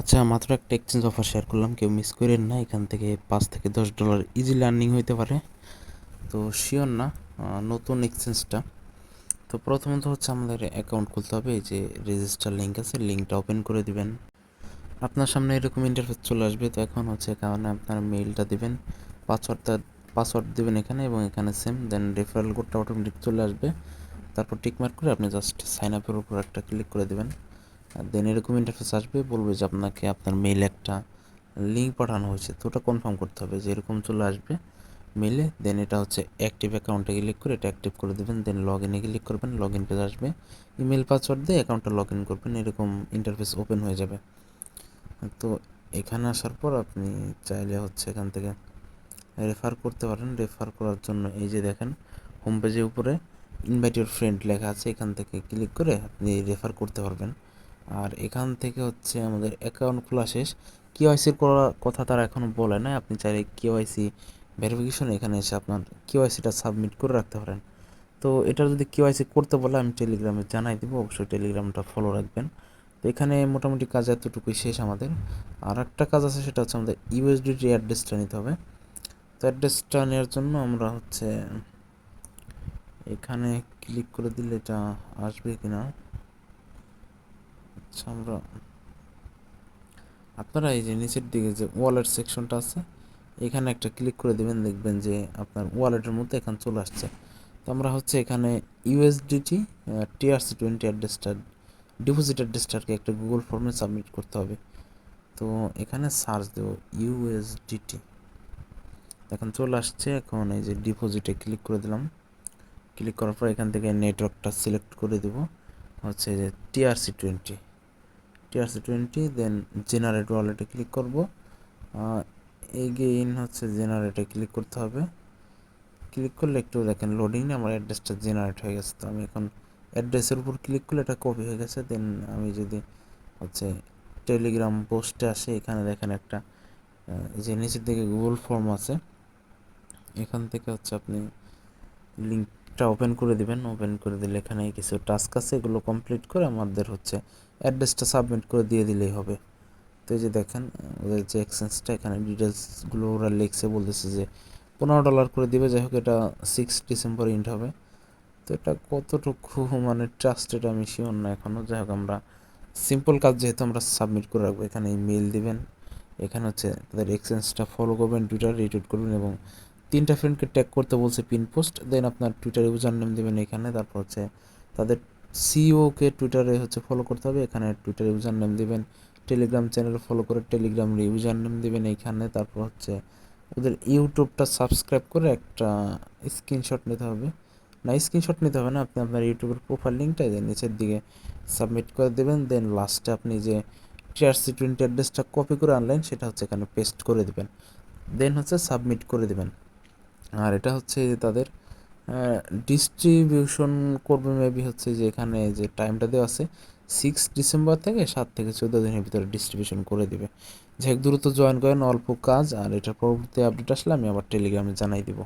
আচ্ছা মাত্র একটা এক্সচেঞ্জ অফার শেয়ার করলাম। কেউ মিস করেন না, এখান থেকে পাঁচ থেকে দশ ডলার ইজি লার্নিং হইতে পারে। তো শিওর না নতুন এক্সচেঞ্জটা তো প্রথমত হচ্ছে আমাদের অ্যাকাউন্ট খুলতে হবে, এই যে রেজিস্টার লিঙ্ক আছে লিঙ্কটা ওপেন করে দিবেন। আপনার সামনে এরকম ইন্টারফেস চলে আসবে, তো এখন হচ্ছে কারণে আপনার মেইলটা দিবেন পাসওয়ার্ডটা পাসওয়ার্ড দেবেন এখানে এবং এখানে সেম দেন রেফারেল কোডটা অটোমেটিক চলে আসবে। তারপর টিকমার্ক করে আপনি জাস্ট সাইন আপের উপর একটা ক্লিক করে দেবেন। দেন এরকম ইন্টারফেস আসবে, বলবে যে আপনাকে আপনার মেইল একটা লিঙ্ক পাঠানো হয়েছে। তো ওটা কনফার্ম করতে হবে যে এরকম চলে আসবে মেলে দেন এটা হচ্ছে অ্যাক্টিভ অ্যাকাউন্টে ক্লিক করে এটা অ্যাক্টিভ করে দেবেন। দেন লগ ইনে ক্লিক করবেন লগ ইন পেজ আসবে। ইমেল পাসওয়ার্ড দিয়ে অ্যাকাউন্টটা লগ ইন করবেন, এরকম ইন্টারফেস ওপেন হয়ে যাবে। তো এখানে আসার পর আপনি চাইলে হচ্ছে এখান থেকে রেফার করতে পারেন। রেফার করার জন্য এই যে দেখেন হোম পেজের উপরে ইনভাইট ইউর ফ্রেন্ড লেখা আছে। এখান থেকে ক্লিক করে আপনি রেফার করতে পারবেন। আর এখান থেকে হচ্ছে আমাদের অ্যাকাউন্ট খোলা শেষ। কেওয়াইসির করার কথা তারা এখনও বলে না আপনি চাইলে কেওয়াইসি ভেরিফিকেশন এখানে এসে আপনার কেওয়াইসিটা সাবমিট করে রাখতে পারেন। তো এটা যদি কেওয়াইসি করতে বলে, আমি টেলিগ্রামে জানাই দেবো। অবশ্যই টেলিগ্রামটা ফলো রাখবেন। তো এখানে মোটামুটি কাজ এতটুকুই শেষ আমাদের। আর একটা কাজ আছে, সেটা হচ্ছে আমাদের ইউএসডিটি অ্যাড্রেসটা নিতে হবে। তো অ্যাড্রেসটা নেওয়ার জন্য আমরা হচ্ছে এখানে ক্লিক করে দিলে এটা আসবে কিনা? আচ্ছা আমরা আপনারা এই যে নিচের দিকে যে ওয়ালেট সেকশনটা আছে, এখানে একটা ক্লিক করে দেবেন, দেখবেন যে আপনার ওয়ালেটের মধ্যে এখানে চলে আসছে। তো আমরা হচ্ছে এখানে ইউএসডিটি টিআরসি টোয়েন্টি অ্যাড্রেসটা ডিপোজিট অ্যাড্রেসটাকে একটা গুগল ফর্মে সাবমিট করতে হবে। তো এখানে সার্চ দেবো ইউএসডিটি এখন চলে আসছে, এখন এই যে ডিপোজিটে ক্লিক করে দিলাম। ক্লিক করার পর এখান থেকে নেটওয়ার্কটা সিলেক্ট করে দেবো। হচ্ছে যে TRC twenty TRC twenty then generate ওয়ালেটে ক্লিক করব। এগেইন হচ্ছে জেনারেটে ক্লিক করতে হবে। ক্লিক করলে একটু দেখেন লোডিং আমার অ্যাড্রেসটা জেনারেট হয়ে গেছে। তো আমি এখন অ্যাড্রেসের উপর ক্লিক করলে এটা কপি হয়ে গেছে। দেন আমি যদি হচ্ছে টেলিগ্রাম পোস্টে আসে, এখানে দেখেন একটা যে নিচের দিকে গুগল ফর্ম আছে। এখান থেকে হচ্ছে আপনি লিঙ্কটা ওপেন করে দিবেন ওপেন করে দিলে এখানে কিছু টাস্ক আছে, এগুলো কমপ্লিট করে আমাদের হচ্ছে অ্যাড্রেসটা সাবমিট করে দিয়ে দিলেই হবে। তো এই যে দেখেন, ওদের যে এক্সচেঞ্জটা এখানে ডিটেলসগুলো ওরা লিখছে, বলতেছে যে পনেরো ডলার করে দিবে, যাই হোক এটা সিক্স ডিসেম্বর ইন্ট হবে। তো এটা কতটুকু মানে ট্রাস্টেড আমি শিওর না এখনও যাই হোক, আমরা সিম্পল কাজ যেহেতু আমরা সাবমিট করে রাখব, এখানে ইমেল দিবেন। এখানে হচ্ছে তাদের এক্সচেঞ্জটা ফলো করবেন টুইটার রিটুইট করবেন এবং তিনটা ফ্রেন্ডকে ট্যাগ করতে বলছে পিন পোস্ট দেন আপনার টুইটার ইউজার নেম দেবেন এখানে, তারপর হচ্ছে তাদের সিইওকে টুইটারে হচ্ছে ফলো করতে হবে, এখানে টুইটার ইউজার নেম দেবেন টেলিগ্রাম চ্যানেল ফলো করে টেলিগ্রাম ইউজার নেম দেবেন এইখানে তারপর হচ্ছে ওদের ইউটিউবটা সাবস্ক্রাইব করে একটা স্ক্রিনশট নিতে হবে। না স্ক্রিনশট নিতে হবে না, আপনি আপনার ইউটিউবের প্রোফাইল লিঙ্কটা দেন নিচের দিকে সাবমিট করে দেবেন দেন লাস্টে আপনি যে টিআরসি টোয়েন্টি অ্যাড্রেসটা কপি করে আনলেন, সেটা হচ্ছে এখানে পেস্ট করে দেবেন দেন হচ্ছে সাবমিট করে দেবেন। আর এটা হচ্ছে যে তাদের ডিস্ট্রিবিউশন করবে মেবি হচ্ছে যে এখানে যে টাইমটা দেওয়া আছে সিক্স ডিসেম্বর থেকে সাত থেকে চোদ্দ দিনের ভিতরে ডিস্ট্রিবিউশন করে দিবে। যাই দ্রুত জয়েন করেন, অল্প কাজ, আর এটার পরবর্তী আপডেট আসলে আমি আবার টেলিগ্রামে জানাই দিব।